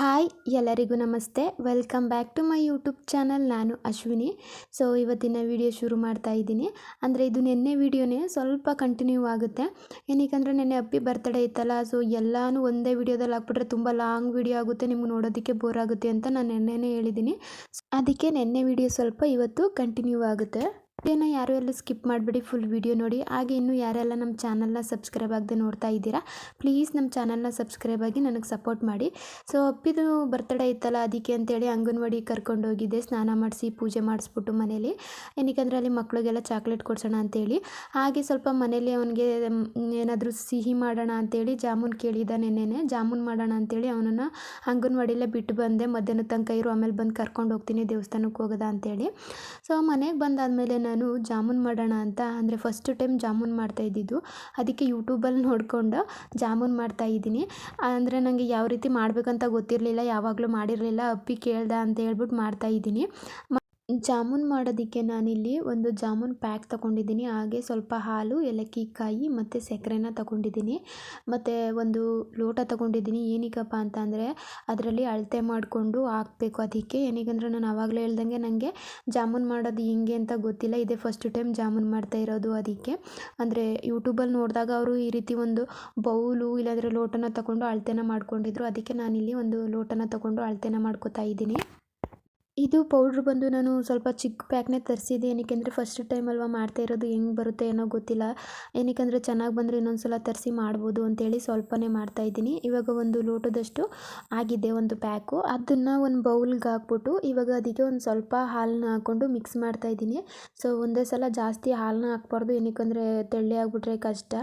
Hi, ಎಲ್ಲರಿಗೂ ನಮಸ್ತೆ. Welcome back to my YouTube channel ನಾನು ಅಶ್ವಿನಿ. ಸೊ ಇವತ್ತಿನ ವಿಡಿಯೋ ಶುರು ಮಾಡ್ತಾ ಇದ್ದೀನಿ. ಅಂದರೆ ಇದು ನಿನ್ನೆ ವಿಡಿಯೋನೇ ಸ್ವಲ್ಪ ಕಂಟಿನ್ಯೂ ಆಗುತ್ತೆ. ಏನಕ್ಕೆ ನೆನ್ನೆ ಅಪ್ಪಿ ಬರ್ತಡೇ ಇತ್ತಲ್ಲ ಸೊ ಎಲ್ಲನೂ ಒಂದೇ ವಿಡಿಯೋದಲ್ಲಿ ಹಾಕ್ಬಿಟ್ರೆ ತುಂಬ ಲಾಂಗ್ ವಿಡಿಯೋ ಆಗುತ್ತೆ. ನಿಮ್ಗೆ ನೋಡೋದಕ್ಕೆ ಬೋರ್ ಆಗುತ್ತೆ ಅಂತ ನಾನು ನೆನ್ನೆನೇ ಹೇಳಿದ್ದೀನಿ. ಅದಕ್ಕೆ ನೆನ್ನೆ ವಿಡಿಯೋ ಸ್ವಲ್ಪ ಇವತ್ತು ಕಂಟಿನ್ಯೂ ಆಗುತ್ತೆ. ವಿಡಿಯೋನ ಯಾರು ಎಲ್ಲ ಸ್ಕಿಪ್ ಮಾಡಿಬಿಡಿ ಫುಲ್ ವಿಡಿಯೋ ನೋಡಿ. ಹಾಗೆ ಇನ್ನೂ ಯಾರೆಲ್ಲ ನಮ್ಮ ಚಾನಲ್ನ ಸಬ್ಸ್ಕ್ರೈಬ್ ಆಗದೆ ನೋಡ್ತಾ ಇದ್ದೀರಾ, ಪ್ಲೀಸ್ ನಮ್ಮ ಚಾನಲ್ನ ಸಬ್ಸ್ಕ್ರೈಬ್ ಆಗಿ ನನಗೆ ಸಪೋರ್ಟ್ ಮಾಡಿ. ಸೊ, ಅಪ್ಪಿದು ಬರ್ತಡೇ ಇತ್ತಲ್ಲ, ಅದಕ್ಕೆ ಅಂತೇಳಿ ಅಂಗನವಾಡಿ ಕರ್ಕೊಂಡು ಹೋಗಿದ್ದೆ, ಸ್ನಾನ ಮಾಡಿಸಿ ಪೂಜೆ ಮಾಡಿಸ್ಬಿಟ್ಟು ಮನೇಲಿ. ಏನಕ್ಕೆ ಅಲ್ಲಿ ಮಕ್ಕಳಿಗೆಲ್ಲ ಚಾಕ್ಲೇಟ್ ಕೊಡ್ಸೋಣ ಅಂತೇಳಿ. ಹಾಗೆ ಸ್ವಲ್ಪ ಮನೇಲಿ ಅವನಿಗೆ ಏನಾದರೂ ಸಿಹಿ ಮಾಡೋಣ ಅಂತೇಳಿ ಜಾಮೂನ್ ಕೇಳಿದ ನೆನ್ನೆನೆ. ಜಾಮೂನ್ ಮಾಡೋಣ ಅಂತೇಳಿ ಅವನನ್ನು ಅಂಗನವಾಡಿಯಲ್ಲೇ ಬಿಟ್ಟು ಬಂದೆ. ಮಧ್ಯಾಹ್ನ ತನಕ ಇರು, ಆಮೇಲೆ ಬಂದು ಕರ್ಕೊಂಡು ಹೋಗ್ತೀನಿ ದೇವಸ್ಥಾನಕ್ಕೆ ಹೋಗೋದ ಅಂತೇಳಿ. ಸೊ, ಮನೆಗೆ ಬಂದಾದಮೇಲೆ ನಾನು ಜಾಮೂನ್ ಮಾಡೋಣ ಅಂತ, ಅಂದರೆ ಫಸ್ಟ್ ಟೈಮ್ ಜಾಮೂನ್ ಮಾಡ್ತಾ ಇದ್ದಿದ್ದು. ಅದಕ್ಕೆ ಯೂಟ್ಯೂಬಲ್ಲಿ ನೋಡಿಕೊಂಡು ಜಾಮೂನ್ ಮಾಡ್ತಾ ಇದ್ದೀನಿ. ಅಂದರೆ ನನಗೆ ಯಾವ ರೀತಿ ಮಾಡಬೇಕಂತ ಗೊತ್ತಿರಲಿಲ್ಲ, ಯಾವಾಗಲೂ ಮಾಡಿರಲಿಲ್ಲ, ಅಪ್ಪಿ ಕೇಳ್ದೆ ಅಂತ ಹೇಳ್ಬಿಟ್ಟು ಮಾಡ್ತಾ ಇದ್ದೀನಿ. ಜಾಮೂನ್ ಮಾಡೋದಕ್ಕೆ ನಾನಿಲ್ಲಿ ಒಂದು ಜಾಮೂನ್ ಪ್ಯಾಕ್ ತಗೊಂಡಿದ್ದೀನಿ. ಹಾಗೆ ಸ್ವಲ್ಪ ಹಾಲು ಏಲಕ್ಕಿ ಕಾಯಿ ಮತ್ತು ಸಕ್ಕರೆನ ತಗೊಂಡಿದ್ದೀನಿ. ಮತ್ತು ಒಂದು ಲೋಟ ತಗೊಂಡಿದ್ದೀನಿ. ಏನಕ್ಕಪ್ಪ ಅಂತ ಅಂದರೆ ಅದರಲ್ಲಿ ಅಳತೆ ಮಾಡಿಕೊಂಡು ಹಾಕಬೇಕು ಅದಕ್ಕೆ. ಏನಿಗಂದ್ರೆ ನಾನು ಆವಾಗಲೇ ಹೇಳ್ದಂಗೆ ನನಗೆ ಜಾಮೂನ್ ಮಾಡೋದು ಹೆಂಗೆ ಅಂತ ಗೊತ್ತಿಲ್ಲ. ಇದೇ ಫಸ್ಟ್ ಟೈಮ್ ಜಾಮೂನ್ ಮಾಡ್ತಾ ಇರೋದು ಅದಕ್ಕೆ. ಅಂದರೆ ಯೂಟ್ಯೂಬಲ್ಲಿ ನೋಡಿದಾಗ ಅವರು ಈ ರೀತಿ ಒಂದು ಬೌಲು ಇಲ್ಲಾಂದರೆ ಲೋಟನ ತಗೊಂಡು ಅಳತೆನ ಮಾಡ್ಕೊಂಡಿದ್ರು. ಅದಕ್ಕೆ ನಾನಿಲ್ಲಿ ಒಂದು ಲೋಟನ ತಗೊಂಡು ಅಳತೆನ ಮಾಡ್ಕೋತಾ ಇದ್ದೀನಿ. ಇದು ಪೌಡ್ರ್ ಬಂದು ನಾನು ಸ್ವಲ್ಪ ಚಿಕ್ಕ ಪ್ಯಾಕ್ನೇ ತರಿಸಿದ್ದೆ. ಏನಕ್ಕೆ ಅಂದರೆ ಫಸ್ಟ್ ಟೈಮ್ ಅಲ್ವಾ ಮಾಡ್ತಾ ಇರೋದು, ಹೆಂಗೆ ಬರುತ್ತೆ ಏನೋ ಗೊತ್ತಿಲ್ಲ. ಏನಕ್ಕೆ ಅಂದರೆ ಚೆನ್ನಾಗಿ ಬಂದರೆ ಇನ್ನೊಂದು ಸಲ ತರಿಸಿ ಮಾಡ್ಬೋದು ಅಂತೇಳಿ ಸ್ವಲ್ಪನೇ ಮಾಡ್ತಾಯಿದ್ದೀನಿ ಇವಾಗ ಒಂದು ಲೋಟದಷ್ಟು ಆಗಿದೆ ಒಂದು ಪ್ಯಾಕು. ಅದನ್ನು ಒಂದು ಬೌಲ್ಗೆ ಹಾಕ್ಬಿಟ್ಟು ಇವಾಗ ಅದಕ್ಕೆ ಒಂದು ಸ್ವಲ್ಪ ಹಾಲನ್ನ ಹಾಕ್ಕೊಂಡು ಮಿಕ್ಸ್ ಮಾಡ್ತಾಯಿದ್ದೀನಿ ಸೊ ಒಂದೇ ಸಲ ಜಾಸ್ತಿ ಹಾಲನ್ನ ಹಾಕ್ಬಾರ್ದು. ಏನಕ್ಕೆ ತೆಳ್ಳೆ ಆಗಿಬಿಟ್ರೆ ಕಷ್ಟ.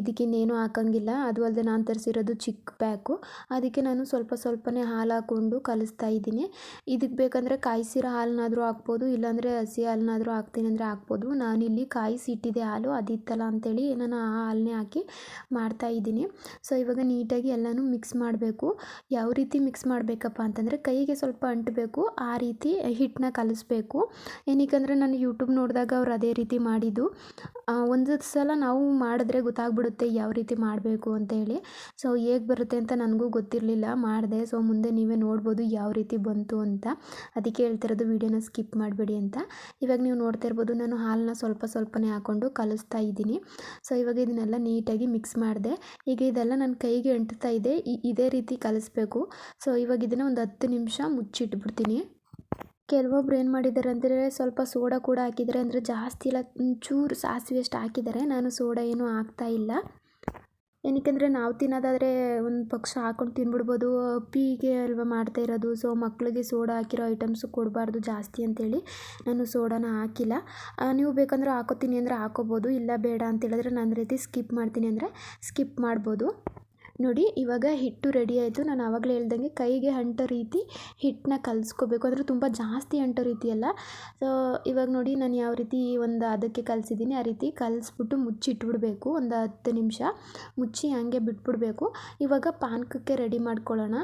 ಇದಕ್ಕೆ ಇನ್ನೇನು ಹಾಕಂಗಿಲ್ಲ. ಅದು ಅಲ್ಲದೆ ನಾನು ತರಿಸಿರೋದು ಚಿಕ್ಕ ಪ್ಯಾಕು. ಅದಕ್ಕೆ ನಾನು ಸ್ವಲ್ಪ ಸ್ವಲ್ಪನೇ ಹಾಲು ಹಾಕ್ಕೊಂಡು ಕಲಿಸ್ತಾ ಇದ್ದೀನಿ. ಇದಕ್ಕೆ ಕಾಯಿಸಿರೋ ಹಾಲನ್ನಾದರೂ ಹಾಕ್ಬೋದು, ಇಲ್ಲಾಂದರೆ ಹಸಿ ಹಾಲನ್ನಾದರೂ ಹಾಕ್ತೀನಿ ಅಂದರೆ ಹಾಕ್ಬೋದು. ನಾನಿಲ್ಲಿ ಕಾಯಿಸಿ ಇಟ್ಟಿದ್ದೆ ಹಾಲು, ಅದಿತ್ತಲ್ಲ ಅಂಥೇಳಿ ನಾನು ಆ ಹಾಲನ್ನೇ ಹಾಕಿ ಮಾಡ್ತಾಯಿದ್ದೀನಿ ಸೊ ಇವಾಗ ನೀಟಾಗಿ ಎಲ್ಲನೂ ಮಿಕ್ಸ್ ಮಾಡಬೇಕು. ಯಾವ ರೀತಿ ಮಿಕ್ಸ್ ಮಾಡಬೇಕಪ್ಪ ಅಂತಂದರೆ ಕೈಗೆ ಸ್ವಲ್ಪ ಅಂಟಬೇಕು, ಆ ರೀತಿ ಹಿಟ್ಟನ್ನ ಕಲಿಸ್ಬೇಕು. ಏನಕ್ಕೆಂದರೆ ನಾನು ಯೂಟ್ಯೂಬ್ ನೋಡಿದಾಗ ಅವ್ರು ಅದೇ ರೀತಿ ಮಾಡಿದ್ದು. ಒಂದು ಸಲ ನಾವು ಮಾಡಿದ್ರೆ ಗೊತ್ತಾಗ್ಬಿಡುತ್ತೆ ಯಾವ ರೀತಿ ಮಾಡಬೇಕು ಅಂತ ಹೇಳಿ ಸೊ ಹೇಗೆ ಬರುತ್ತೆ ಅಂತ ನನಗೂ ಗೊತ್ತಿರಲಿಲ್ಲ, ಮಾಡಿದೆ. ಸೊ ಮುಂದೆ ನೀವೇ ನೋಡ್ಬೋದು ಯಾವ ರೀತಿ ಬಂತು ಅಂತ. ಅದಕ್ಕೆ ಹೇಳ್ತಿರೋದು ವೀಡಿಯೋನ ಸ್ಕಿಪ್ ಮಾಡಬೇಡಿ ಅಂತ. ಇವಾಗ ನೀವು ನೋಡ್ತಾ ಇರ್ಬೋದು, ನಾನು ಹಾಲನ್ನ ಸ್ವಲ್ಪ ಸ್ವಲ್ಪನೇ ಹಾಕ್ಕೊಂಡು ಕಲಿಸ್ತಾ ಇದ್ದೀನಿ. ಸೊ ಇವಾಗ ಇದನ್ನೆಲ್ಲ ನೀಟಾಗಿ ಮಿಕ್ಸ್ ಮಾಡಿದೆ. ಈಗ ಇದೆಲ್ಲ ನನ್ನ ಕೈಗೆ ಅಂಟ್ತಾ ಇದೆ ಇದೇ ರೀತಿ ಕಲಿಸ್ಬೇಕು. ಸೊ ಇವಾಗ ಇದನ್ನು ಒಂದು ಹತ್ತು ನಿಮಿಷ ಮುಚ್ಚಿಟ್ಬಿಡ್ತೀನಿ. ಕೆಲವೊಬ್ರು ಏನು ಮಾಡಿದ್ದಾರೆ ಅಂದರೆ, ಸ್ವಲ್ಪ ಸೋಡಾ ಕೂಡ ಹಾಕಿದ್ದಾರೆ. ಅಂದರೆ ಜಾಸ್ತಿ ಇಲ್ಲ, ಒಂಚೂರು ಸಾಸಿವೆ ಅಷ್ಟು ಹಾಕಿದ್ದಾರೆ. ನಾನು ಸೋಡಾ ಏನೂ ಹಾಕ್ತಾ ಇಲ್ಲ. ಏನಕ್ಕೆಂದರೆ ನಾವು ತಿನ್ನೋದಾದರೆ ಒಂದು ಪಕ್ಷ ಹಾಕೊಂಡು ತಿನ್ಬಿಡ್ಬೋದು, ಪೀಗೆ ಅಲ್ವಾ ಮಾಡ್ತಾ ಇರೋದು. ಸೊ ಮಕ್ಕಳಿಗೆ ಸೋಡಾ ಹಾಕಿರೋ ಐಟಮ್ಸು ಕೊಡಬಾರ್ದು ಜಾಸ್ತಿ ಅಂತೇಳಿ ನಾನು ಸೋಡಾನ ಹಾಕಿಲ್ಲ. ನೀವು ಬೇಕಂದ್ರೆ ಹಾಕೋತೀನಿ ಅಂದರೆ ಹಾಕೋಬೋದು, ಇಲ್ಲ ಬೇಡ ಅಂತೇಳಿದ್ರೆ ನನ್ನ ರೀತಿ ಸ್ಕಿಪ್ ಮಾಡ್ತೀನಿ ಅಂದರೆ ಸ್ಕಿಪ್ ಮಾಡ್ಬೋದು. ನೋಡಿ, ಇವಾಗ ಹಿಟ್ಟು ರೆಡಿ ಆಯಿತು. ನಾನು ಆವಾಗಲೇ ಹೇಳ್ದಂಗೆ ಕೈಗೆ ಅಂಟೋ ರೀತಿ ಹಿಟ್ಟನ್ನ ಕಲಿಸ್ಕೋಬೇಕು. ಅಂದರೆ ತುಂಬ ಜಾಸ್ತಿ ಅಂಟೋ ರೀತಿ ಅಲ್ಲ ಸೊ ಇವಾಗ ನೋಡಿ, ನಾನು ಯಾವ ರೀತಿ ಒಂದು ಅದಕ್ಕೆ ಕಲಿಸಿದ್ದೀನಿ ಆ ರೀತಿ ಕಲಿಸ್ಬಿಟ್ಟು ಮುಚ್ಚಿಟ್ಬಿಡಬೇಕು. ಒಂದು ಹತ್ತು ನಿಮಿಷ ಮುಚ್ಚಿ ಹಂಗೆ ಬಿಟ್ಬಿಡಬೇಕು. ಇವಾಗ ಪಾನಕಕ್ಕೆ ರೆಡಿ ಮಾಡ್ಕೊಳ್ಳೋಣ.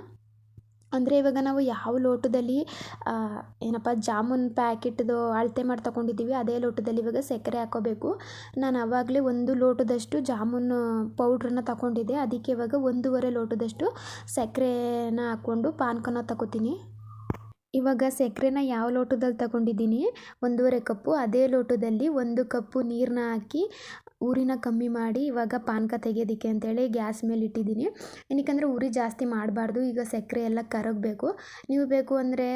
ಅಂದರೆ ಇವಾಗ ನಾವು ಯಾವ ಲೋಟದಲ್ಲಿ ಏನಪ್ಪ, ಜಾಮೂನ್ ಪ್ಯಾಕೆಟ್ದು ಅಳತೆ ಮಾಡಿ ತೊಗೊಂಡಿದ್ದೀವಿ ಅದೇ ಲೋಟದಲ್ಲಿ ಇವಾಗ ಸಕ್ಕರೆ ಹಾಕೋಬೇಕು. ನಾನು ಆವಾಗಲೇ ಒಂದು ಲೋಟದಷ್ಟು ಜಾಮೂನ್ ಪೌಡ್ರನ್ನ ತಗೊಂಡಿದ್ದೆ ಅದಕ್ಕೆ ಇವಾಗ ಒಂದೂವರೆ ಲೋಟದಷ್ಟು ಸಕ್ಕರೆನ ಹಾಕ್ಕೊಂಡು ಪಾನ್ಕನ ತಗೋತೀನಿ. ಇವಾಗ ಸಕ್ಕರೆನ ಯಾವ ಲೋಟದಲ್ಲಿ ತಗೊಂಡಿದ್ದೀನಿ, ಒಂದೂವರೆ ಕಪ್ಪು, ಅದೇ ಲೋಟದಲ್ಲಿ ಒಂದು ಕಪ್ಪು ನೀರನ್ನ ಹಾಕಿ ಉರಿನ ಕಮ್ಮಿ ಮಾಡಿ ಇವಾಗ ಪಾನಕ ತೆಗೆಯೋದಕ್ಕೆ ಅಂತೇಳಿ ಗ್ಯಾಸ್ ಮೇಲೆ ಇಟ್ಟಿದ್ದೀನಿ. ಏನಕ್ಕಂದರೆ ಉರಿ ಜಾಸ್ತಿ ಮಾಡಬಾರ್ದು, ಈಗ ಸಕ್ಕರೆ ಎಲ್ಲ ಕರಗಬೇಕು. ನೀವು ಬೇಕು ಅಂದರೆ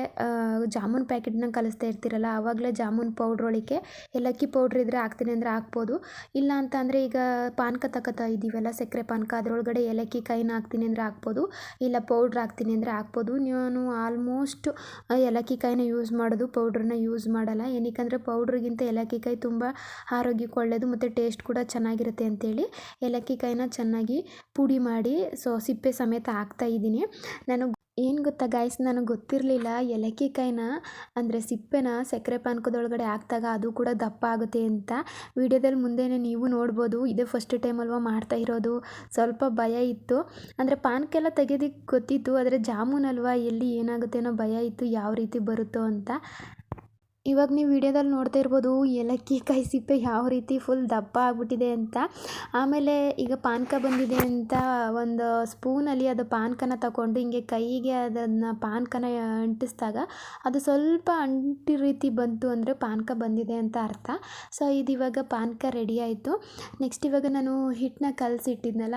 ಜಾಮೂನ್ ಪ್ಯಾಕೆಟ್ನ ಕಲಿಸ್ತಾ ಇರ್ತೀರಲ್ಲ, ಆವಾಗಲೇ ಜಾಮೂನ್ ಪೌಡ್ರ್ ಒಳಗೆ ಏಲಕ್ಕಿ ಪೌಡ್ರ್ ಇದ್ದರೆ ಹಾಕ್ತೀನಿ ಅಂದರೆ ಹಾಕ್ಬೋದು. ಇಲ್ಲ ಅಂತ ಅಂದರೆ ಈಗ ಪಾನಕ ತಗೋತಾ ಇದ್ದೀವಲ್ಲ, ಸಕ್ಕರೆ ಪಾನಕ ಅದರೊಳಗಡೆ ಏಲಕ್ಕಿ ಕೈನ ಹಾಕ್ತೀನಿ ಅಂದರೆ ಹಾಕ್ಬೋದು. ಇಲ್ಲ ಪೌಡ್ರ್ ಹಾಕ್ತೀನಿ ಅಂದರೆ ಹಾಕ್ಬೋದು. ನಾನು ಆಲ್ಮೋಸ್ಟ್ ಏಲಕ್ಕಿ ಕಾಯಿನ ಯೂಸ್ ಮಾಡೋದು ಪೌಡ್ರನ್ನ ಯೂಸ್ ಮಾಡಲ್ಲ. ಏನಕ್ಕಂದರೆ ಪೌಡ್ರಿಗಿಂತ ಏಲಕ್ಕಿ ಕಾಯಿ ತುಂಬ ಆರೋಗ್ಯಕ್ಕೆ ಒಳ್ಳೆಯದು ಮತ್ತು ಟೇಸ್ಟ್ ಕೂಡ ಚೆನ್ನಾಗಿರುತ್ತೆ ಅಂತೇಳಿ ಏಲಕ್ಕಿ ಕಾಯಿನ ಚೆನ್ನಾಗಿ ಪುಡಿ ಮಾಡಿ ಸೊ ಸಿಪ್ಪೆ ಸಮೇತ ಹಾಕ್ತಾ ಇದ್ದೀನಿ. ನಾನು ಏನು ಗೊತ್ತಾ ಗಾಯ್ಸ್ ನನಗೆ ಗೊತ್ತಿರಲಿಲ್ಲ ಏಲಕ್ಕಿಕಾಯಿನ ಅಂದರೆ ಸಿಪ್ಪೆನ ಸಕ್ಕರೆ ಪಾನಕದೊಳಗಡೆ ಹಾಕ್ದಾಗ ಅದು ಕೂಡ ದಪ್ಪ ಆಗುತ್ತೆ ಅಂತ. ವಿಡಿಯೋದಲ್ಲಿ ಮುಂದೆನೇ ನೀವು ನೋಡ್ಬೋದು, ಇದೇ ಫಸ್ಟ್ ಟೈಮ್ ಅಲ್ವಾ ಮಾಡ್ತಾ ಇರೋದು, ಸ್ವಲ್ಪ ಭಯ ಇತ್ತು. ಅಂದರೆ ಪಾನಕೆಲ್ಲ ತೆಗೆಯೋದಕ್ಕೆ ಗೊತ್ತಿತ್ತು, ಆದರೆ ಜಾಮೂನ್ ಅಲ್ವಾ ಎಲ್ಲಿ ಏನಾಗುತ್ತೆ ಅನ್ನೋ ಭಯ ಇತ್ತು, ಯಾವ ರೀತಿ ಬರುತ್ತೋ ಅಂತ. ಇವಾಗ ನೀವು ವಿಡಿಯೋದಲ್ಲಿ ನೋಡ್ತಾ ಇರ್ಬೋದು, ಏಲಕ್ಕಿ ಕಾಯಿ ಸಿಪ್ಪೆ ಯಾವ ರೀತಿ ಫುಲ್ ದಪ್ಪ ಆಗಿಬಿಟ್ಟಿದೆ ಅಂತ. ಆಮೇಲೆ ಈಗ ಪಾನಕ ಬಂದಿದೆ ಅಂತ ಒಂದು ಸ್ಪೂನಲ್ಲಿ ಅದು ಪಾನಕನ ತಗೊಂಡು ಹಿಂಗೆ ಕೈಗೆ ಅದನ್ನು ಪಾನಕನ ಅಂಟಿಸಿದಾಗ ಅದು ಸ್ವಲ್ಪ ಅಂಟಿ ರೀತಿ ಬಂತು ಅಂದರೆ ಪಾನಕ ಬಂದಿದೆ ಅಂತ ಅರ್ಥ. ಸೊ ಇದು ಇವಾಗ ಪಾನಕ ರೆಡಿ ಆಯಿತು. ನೆಕ್ಸ್ಟ್ ಇವಾಗ ನಾನು ಹಿಟ್ಟನ್ನ ಕಲಸಿಟ್ಟಿದ್ನಲ್ಲ,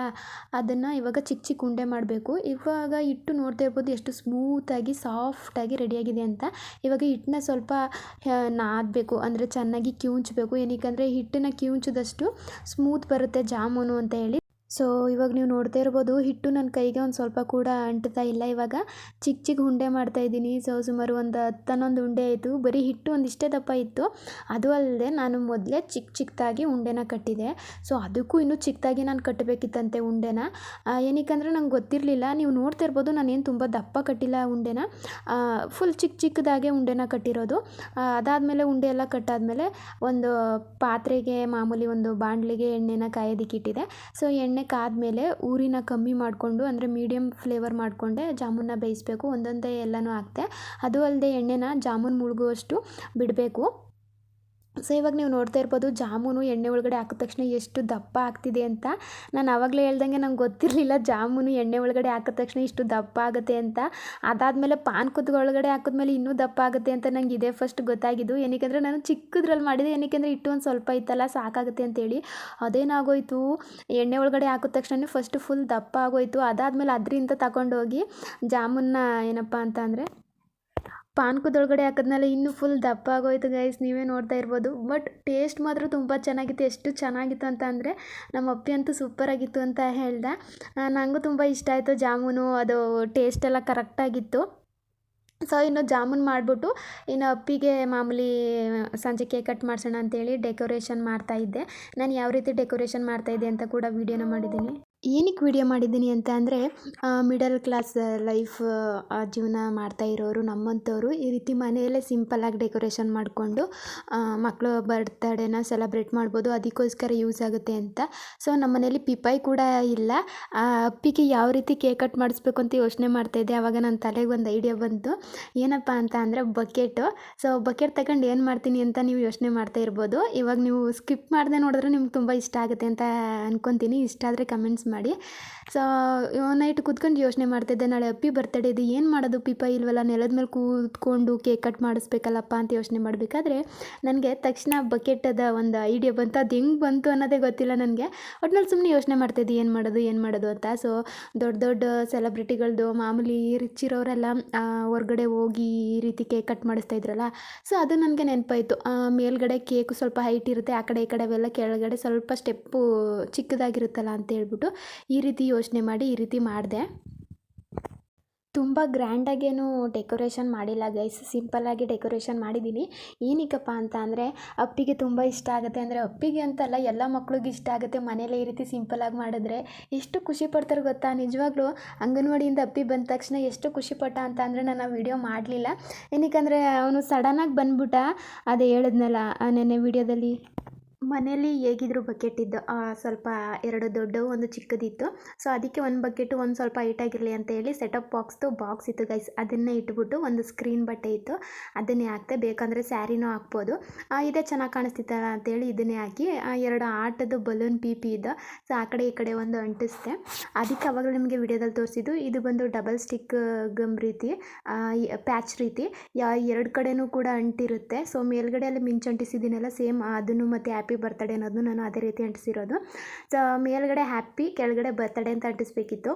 ಅದನ್ನು ಇವಾಗ ಚಿಕ್ಕ ಚಿಕ್ಕ ಉಂಡೆ ಮಾಡಬೇಕು. ಇವಾಗ ಹಿಟ್ಟು ನೋಡ್ತಾ ಇರ್ಬೋದು ಎಷ್ಟು ಸ್ಮೂತಾಗಿ ಸಾಫ್ಟಾಗಿ ರೆಡಿಯಾಗಿದೆ ಅಂತ. ಇವಾಗ ಹಿಟ್ಟನ್ನ ಸ್ವಲ್ಪ ನಾದಬೇಕು ಅಂದರೆ ಚೆನ್ನಾಗಿ ಕಿವುಚ್ಬೇಕು. ಏನಕ್ಕೆ ಹಿಟ್ಟನ್ನು ಕಿವುಚಿದಷ್ಟು ಸ್ಮೂತ್ ಬರುತ್ತೆ ಜಾಮೂನು ಅಂತ ಹೇಳಿ. ಸೊ ಇವಾಗ ನೀವು ನೋಡ್ತಾ ಇರ್ಬೋದು, ಹಿಟ್ಟು ನನ್ನ ಕೈಗೆ ಒಂದು ಸ್ವಲ್ಪ ಕೂಡ ಅಂಟ್ತಾ ಇಲ್ಲ. ಇವಾಗ ಚಿಕ್ಕ ಚಿಕ್ಕ ಉಂಡೆ ಮಾಡ್ತಾಯಿದ್ದೀನಿ ಸೊ ಸುಮಾರು ಒಂದು ಹತ್ತು ಹನ್ನೊಂದು ಉಂಡೆ ಆಯಿತು. ಬರೀ ಹಿಟ್ಟು ಒಂದಿಷ್ಟೇ ದಪ್ಪ ಇತ್ತು. ಅದು ಅಲ್ಲದೆ ನಾನು ಮೊದಲೇ ಚಿಕ್ಕ ಚಿಕ್ಕದಾಗಿ ಉಂಡೆನ ಕಟ್ಟಿದೆ. ಸೊ ಅದಕ್ಕೂ ಇನ್ನೂ ಚಿಕ್ಕದಾಗಿ ನಾನು ಕಟ್ಟಬೇಕಿತ್ತಂತೆ ಉಂಡೆನ. ಏನಕ್ಕಂದರೆ ನಂಗೆ ಗೊತ್ತಿರಲಿಲ್ಲ. ನೀವು ನೋಡ್ತಾ ಇರ್ಬೋದು, ನಾನೇನು ತುಂಬ ದಪ್ಪ ಕಟ್ಟಿಲ್ಲ ಉಂಡೆನ. ಫುಲ್ ಚಿಕ್ಕ ಚಿಕ್ಕದಾಗೆ ಉಂಡೆನ ಕಟ್ಟಿರೋದು. ಅದಾದಮೇಲೆ ಉಂಡೆ ಎಲ್ಲ ಕಟ್ಟಾದಮೇಲೆ ಒಂದು ಪಾತ್ರೆಗೆ ಮಾಮೂಲಿ ಒಂದು ಬಾಣಲಿಗೆ ಎಣ್ಣೆನ ಕಾಯೋದಿಕ್ಕಿಟ್ಟಿದೆ. ಸೊ ಎಣ್ಣೆ ಕಾದ್ಮೇಲೆ ಊರಿನ ಕಮ್ಮಿ ಮಾಡಿಕೊಂಡು, ಅಂದರೆ ಮೀಡಿಯಮ್ ಫ್ಲೇವರ್ ಮಾಡಿಕೊಂಡೆ ಜಾಮೂನ್ನ ಬೇಯಿಸಬೇಕು. ಒಂದೊಂದೇ ಎಲ್ಲನೂ ಹಾಕ್ತೆ. ಅದು ಅಲ್ಲದೆ ಎಣ್ಣೆನ ಜಾಮೂನ್ ಮುಳುಗುವಷ್ಟು ಬಿಡಬೇಕು. ಸೊ ಇವಾಗ ನೀವು ನೋಡ್ತಾ ಇರ್ಬೋದು, ಜಾಮೂನು ಎಣ್ಣೆ ಒಳಗಡೆ ಹಾಕಿದ ತಕ್ಷಣ ಎಷ್ಟು ದಪ್ಪ ಆಗ್ತಿದೆ ಅಂತ. ನಾನು ಆವಾಗಲೇ ಹೇಳ್ದಂಗೆ ನಂಗೆ ಗೊತ್ತಿರಲಿಲ್ಲ, ಜಾಮೂನು ಎಣ್ಣೆ ಒಳಗಡೆ ಹಾಕಿದ ತಕ್ಷಣ ಇಷ್ಟು ದಪ್ಪ ಆಗುತ್ತೆ ಅಂತ. ಅದಾದಮೇಲೆ ಪಾನ್ಕದ ಒಳಗಡೆ ಹಾಕಿದ್ಮೇಲೆ ಇನ್ನೂ ದಪ್ಪ ಆಗುತ್ತೆ ಅಂತ ನಂಗೆ ಇದೇ ಫಸ್ಟ್ ಗೊತ್ತಾಗಿದ್ದು. ಏನಕ್ಕೆ ನಾನು ಚಿಕ್ಕದ್ರಲ್ಲಿ ಮಾಡಿದೆ ಏನಕ್ಕೆ ಇಟ್ಟು ಒಂದು ಸ್ವಲ್ಪ ಇತ್ತಲ್ಲ, ಸಾಕಾಗುತ್ತೆ ಅಂತೇಳಿ. ಅದೇನಾಗೋಯ್ತು, ಎಣ್ಣೆ ಒಳಗಡೆ ಹಾಕಿದ ತಕ್ಷಣ ಫಸ್ಟ್ ಫುಲ್ ದಪ್ಪ ಆಗೋಯ್ತು. ಅದಾದಮೇಲೆ ಅದರಿಂದ ತಗೊಂಡೋಗಿ ಜಾಮೂನ್ನ ಏನಪ್ಪ ಅಂತ ಅಂದರೆ ಪಾನ್ಕದೊಳಗಡೆ ಹಾಕಿದ್ಮೇಲೆ ಇನ್ನೂ ಫುಲ್ ದಪ್ಪ ಆಗೋಯ್ತು ಗೈಸ್ ನೀವೇ ನೋಡ್ತಾ ಇರ್ಬೋದು. ಬಟ್ ಟೇಸ್ಟ್ ಮಾತ್ರ ತುಂಬ ಚೆನ್ನಾಗಿತ್ತು. ಎಷ್ಟು ಚೆನ್ನಾಗಿತ್ತು ಅಂತ ಅಂದರೆ ನಮ್ಮ ಅಪ್ಪಿ ಅಂತೂ ಸೂಪರಾಗಿತ್ತು ಅಂತ ಹೇಳ್ದೆ. ನನಗೂ ತುಂಬ ಇಷ್ಟ ಆಯಿತು ಜಾಮೂನು, ಅದು ಟೇಸ್ಟ್ ಎಲ್ಲ ಕರೆಕ್ಟಾಗಿತ್ತು ಸೊ ಇನ್ನು ಜಾಮೂನ್ ಮಾಡಿಬಿಟ್ಟು ಇನ್ನು ಅಪ್ಪಿಗೆ ಮಾಮೂಲಿ ಸಂಜೆ ಕೇಕ್ ಕಟ್ ಮಾಡಿಸೋಣ ಅಂತೇಳಿ ಡೆಕೋರೇಷನ್ ಮಾಡ್ತಾಯಿದ್ದೆ ನಾನು ಯಾವ ರೀತಿ ಡೆಕೋರೇಷನ್ ಮಾಡ್ತಾಯಿದ್ದೆ ಅಂತ ಕೂಡ ವೀಡಿಯೋನ ಮಾಡಿದ್ದೀನಿ. ಏನಕ್ಕೆ ವೀಡಿಯೋ ಮಾಡಿದ್ದೀನಿ ಅಂತ ಅಂದರೆ ಮಿಡಲ್ ಕ್ಲಾಸ್ ಲೈಫ್ ಜೀವನ ಮಾಡ್ತಾ ಇರೋರು, ನಮ್ಮಂಥವ್ರು ಈ ರೀತಿ ಮನೆಯಲ್ಲೇ ಸಿಂಪಲ್ಲಾಗಿ ಡೆಕೋರೇಷನ್ ಮಾಡಿಕೊಂಡು ಮಕ್ಕಳು ಬರ್ತ್ಡೇನ ಸೆಲೆಬ್ರೇಟ್ ಮಾಡ್ಬೋದು, ಅದಕ್ಕೋಸ್ಕರ ಯೂಸ್ ಆಗುತ್ತೆ ಅಂತ. ಸೊ ನಮ್ಮ ಮನೇಲಿ ಪಿಪಾಯಿ ಕೂಡ ಇಲ್ಲ. ಅಪ್ಪಿಗೆ ಯಾವ ರೀತಿ ಕೇಕ್ ಕಟ್ ಮಾಡಿಸ್ಬೇಕು ಅಂತ ಯೋಚನೆ ಮಾಡ್ತಾಯಿದ್ದೆ ಆವಾಗ ನನ್ನ ತಲೆಗೆ ಒಂದು ಐಡಿಯಾ ಬಂತು. ಏನಪ್ಪ ಅಂತ ಅಂದರೆ ಬಕೆಟು ಸೊ ಬಕೆಟ್ ತಗೊಂಡು ಏನು ಮಾಡ್ತೀನಿ ಅಂತ ನೀವು ಯೋಚನೆ ಮಾಡ್ತಾ ಇರ್ಬೋದು. ಇವಾಗ ನೀವು ಸ್ಕಿಪ್ ಮಾಡದೆ ನೋಡಿದ್ರೆ ನಿಮ್ಗೆ ತುಂಬ ಇಷ್ಟ ಆಗುತ್ತೆ ಅಂತ ಅನ್ಕೊತೀನಿ. ಇಷ್ಟ ಆದರೆ ಕಮೆಂಟ್ಸ್ ಮಾಡಿ. ಸೊ ನೈಟ್ ಕುತ್ಕೊಂಡು ಯೋಚನೆ ಮಾಡ್ತಿದ್ದೆ, ನಾಳೆ ಅಪ್ಪಿ ಬರ್ತಡೇ ಇದು ಏನು ಮಾಡೋದು ಪಿಪ, ಇಲ್ವಲ್ಲ, ನೆಲದ ಮೇಲೆ ಕೂತ್ಕೊಂಡು ಕೇಕ್ ಕಟ್ ಮಾಡಿಸ್ಬೇಕಲ್ಲಪ್ಪ ಅಂತ ಯೋಚನೆ ಮಾಡಬೇಕಾದ್ರೆ ನನಗೆ ತಕ್ಷಣ ಬಕೆಟದ ಒಂದು ಐಡಿಯಾ ಬಂತು. ಅದು ಹೆಂಗೆ ಬಂತು ಅನ್ನೋದೇ ಗೊತ್ತಿಲ್ಲ ನನಗೆ. ಒಟ್ನಲ್ಲಿ ಸುಮ್ಮನೆ ಯೋಚನೆ ಮಾಡ್ತಿದ್ದೆ, ಏನು ಮಾಡೋದು ಏನು ಮಾಡೋದು ಅಂತ. ಸೊ ದೊಡ್ಡ ದೊಡ್ಡ ಸೆಲೆಬ್ರಿಟಿಗಳದ್ದು ಮಾಮೂಲಿ ರಿಚ್ ಇರೋರೆಲ್ಲ ಹೊರಗಡೆ ಹೋಗಿ ಈ ರೀತಿ ಕೇಕ್ ಕಟ್ ಮಾಡಿಸ್ತಾ ಇದ್ರಲ್ಲ. ಸೊ ಅದು ನನಗೆ ನೆನಪಾಯಿತು. ಮೇಲ್ಗಡೆ ಕೇಕು ಸ್ವಲ್ಪ ಹೈಟ್ ಇರುತ್ತೆ, ಆ ಕಡೆ ಈ ಕಡೆ ಅವೆಲ್ಲ, ಕೆಳಗಡೆ ಸ್ವಲ್ಪ ಸ್ಟೆಪ್ಪು ಚಿಕ್ಕದಾಗಿರುತ್ತಲ್ಲ ಅಂತ ಹೇಳ್ಬಿಟ್ಟು. ಈ ರೀತಿ ಯೋಚನೆ ಮಾಡಿ ಈ ರೀತಿ ಮಾಡಿದೆ. ತುಂಬ ಗ್ರ್ಯಾಂಡಾಗೇನು ಡೆಕೋರೇಷನ್ ಮಾಡಿಲ್ಲ ಗೈಸ್ ಸಿಂಪಲ್ಲಾಗಿ ಡೆಕೋರೇಷನ್ ಮಾಡಿದ್ದೀನಿ ಏನಕ್ಕಪ್ಪ ಅಂತ ಅಂದರೆ ಅಪ್ಪಿಗೆ ತುಂಬ ಇಷ್ಟ ಆಗುತ್ತೆ. ಅಂದರೆ ಅಪ್ಪಿಗೆ ಅಂತಲ್ಲ ಎಲ್ಲ ಮಕ್ಳಿಗೆ ಇಷ್ಟ ಆಗುತ್ತೆ. ಮನೇಲೆ ಈ ರೀತಿ ಸಿಂಪಲ್ಲಾಗಿ ಮಾಡಿದ್ರೆ ಎಷ್ಟು ಖುಷಿ ಪಡ್ತಾರೆ ಗೊತ್ತಾ? ನಿಜವಾಗ್ಲೂ ಅಂಗನವಾಡಿಯಿಂದ ಅಪ್ಪಿ ಬಂದ ತಕ್ಷಣ ಎಷ್ಟು ಖುಷಿ ಪಟ್ಟ ಅಂತ ಅಂದರೆ ನಾನು ವಿಡಿಯೋ ಮಾಡಲಿಲ್ಲ. ಏನಕ್ಕಂದರೆ ಅವನು ಸಡನ್ನಾಗಿ ಬಂದ್ಬಿಟ್ಟ. ಅದೇ ಹೇಳಿದ್ನಲ್ಲ ನೆನ್ನೆ ವಿಡಿಯೋದಲ್ಲಿ ಮನೇಲಿ ಹೇಗಿದ್ರು ಬಕೆಟ್ ಇದ್ದು ಸ್ವಲ್ಪ ಎರಡು ದೊಡ್ಡವು, ಒಂದು ಚಿಕ್ಕದಿತ್ತು. ಸೊ ಅದಕ್ಕೆ ಒಂದು ಬಕೆಟು ಒಂದು ಸ್ವಲ್ಪ ಹೈಟಾಗಿರಲಿ ಅಂತ ಹೇಳಿ ಸೆಟಪ್ ಬಾಕ್ಸ್ದು ಬಾಕ್ಸ್ ಇತ್ತು ಗೈಸ್ ಅದನ್ನೇ ಇಟ್ಬಿಟ್ಟು ಒಂದು ಸ್ಕ್ರೀನ್ ಬಟ್ಟೆ ಇತ್ತು. ಅದನ್ನೇ ಹಾಕ್ತೆ ಬೇಕಂದರೆ ಸ್ಯಾರಿನೂ ಹಾಕ್ಬೋದು. ಇದೇ ಚೆನ್ನಾಗಿ ಕಾಣಿಸ್ತಿತ್ತಲ್ಲ ಅಂತೇಳಿ ಇದನ್ನೇ ಹಾಕಿ ಎರಡು ಆಟದ ಬಲೂನ್ ಪಿ ಪಿ ಇದ್ದು ಸೊ ಆ ಕಡೆ ಈ ಕಡೆ ಒಂದು ಅಂಟಿಸ್ದೆ. ಅದಕ್ಕೆ ಅವಾಗ ನಿಮಗೆ ವಿಡಿಯೋದಲ್ಲಿ ತೋರಿಸಿದ್ದು, ಇದು ಬಂದು ಡಬಲ್ ಸ್ಟಿಕ್ ಗಮ್ ರೀತಿ ಪ್ಯಾಚ್ ರೀತಿ. ಎರಡು ಕಡೆನೂ ಕೂಡ ಅಂಟಿರುತ್ತೆ. ಸೊ ಮೇಲ್ಗಡೆ ಅಲ್ಲಿ ಮಿಂಚು ಅಂಟಿಸಿದ್ದೀನಲ್ಲ ಸೇಮ್ ಅದನ್ನು ಮತ್ತು ಹ್ಯಾಪಿ ಹ್ಯಾಪಿ ಬರ್ತಡೇ ಅನ್ನೋದು ನಾನು ಅದೇ ರೀತಿ ಅಂಟಿಸಿರೋದು. ಸೊ ಮೇಲ್ಗಡೆ ಹ್ಯಾಪಿ ಕೆಳಗಡೆ ಬರ್ತಡೇ ಅಂತ ಅಂಟಿಸ್ಬೇಕಿತ್ತು.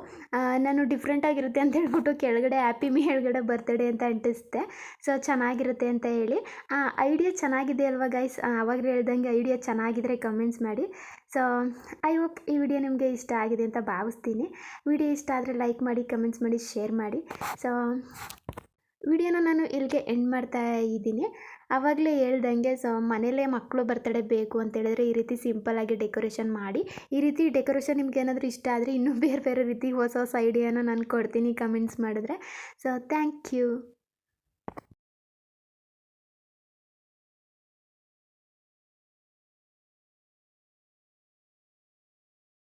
ನಾನು ಡಿಫ್ರೆಂಟಾಗಿರುತ್ತೆ ಅಂತ ಹೇಳ್ಬಿಟ್ಟು ಕೆಳಗಡೆ ಹ್ಯಾಪಿ ಮೇಲ್ಗಡೆ ಬರ್ತಡೇ ಅಂತ ಅಂಟಿಸ್ದೆ. ಸೊ ಚೆನ್ನಾಗಿರುತ್ತೆ ಅಂತ ಹೇಳಿ. ಐಡಿಯಾ ಚೆನ್ನಾಗಿದೆ ಅಲ್ವಾ ಗೈಸ್ ಅವಾಗ ಹೇಳ್ದಂಗೆ ಐಡಿಯಾ ಚೆನ್ನಾಗಿದ್ರೆ ಕಮೆಂಟ್ಸ್ ಮಾಡಿ. ಸೊ ಐ ಹೋಪ್ ಈ ವಿಡಿಯೋ ನಿಮಗೆ ಇಷ್ಟ ಆಗಿದೆ ಅಂತ ಭಾವಿಸ್ತೀನಿ. ವಿಡಿಯೋ ಇಷ್ಟ ಆದರೆ ಲೈಕ್ ಮಾಡಿ ಕಮೆಂಟ್ಸ್ ಮಾಡಿ ಶೇರ್ ಮಾಡಿ. ಸೊ ವಿಡಿಯೋನ ನಾನು ಇಲ್ಲಿಗೆ ಎಂಡ್ ಮಾಡ್ತಾ ಇದ್ದೀನಿ. ಆವಾಗಲೇ ಹೇಳ್ದಂಗೆ ಸೊ ಮನೇಲೇ ಮಕ್ಕಳು ಬರ್ತಡೇ ಬೇಕು ಅಂತ ಹೇಳಿದ್ರೆ ಈ ರೀತಿ ಸಿಂಪಲ್ಲಾಗಿ ಡೆಕೋರೇಷನ್ ಮಾಡಿ. ಈ ರೀತಿ ಡೆಕೋರೇಷನ್ ನಿಮ್ಗೆ ಏನಾದರೂ ಇಷ್ಟ ಆದರೆ ಇನ್ನೂ ಬೇರೆ ಬೇರೆ ರೀತಿ ಹೊಸ ಹೊಸ ಐಡಿಯಾನ ನಾನು ಕೊಡ್ತೀನಿ ಕಮೆಂಟ್ಸ್ ಮಾಡಿದ್ರೆ. So thank you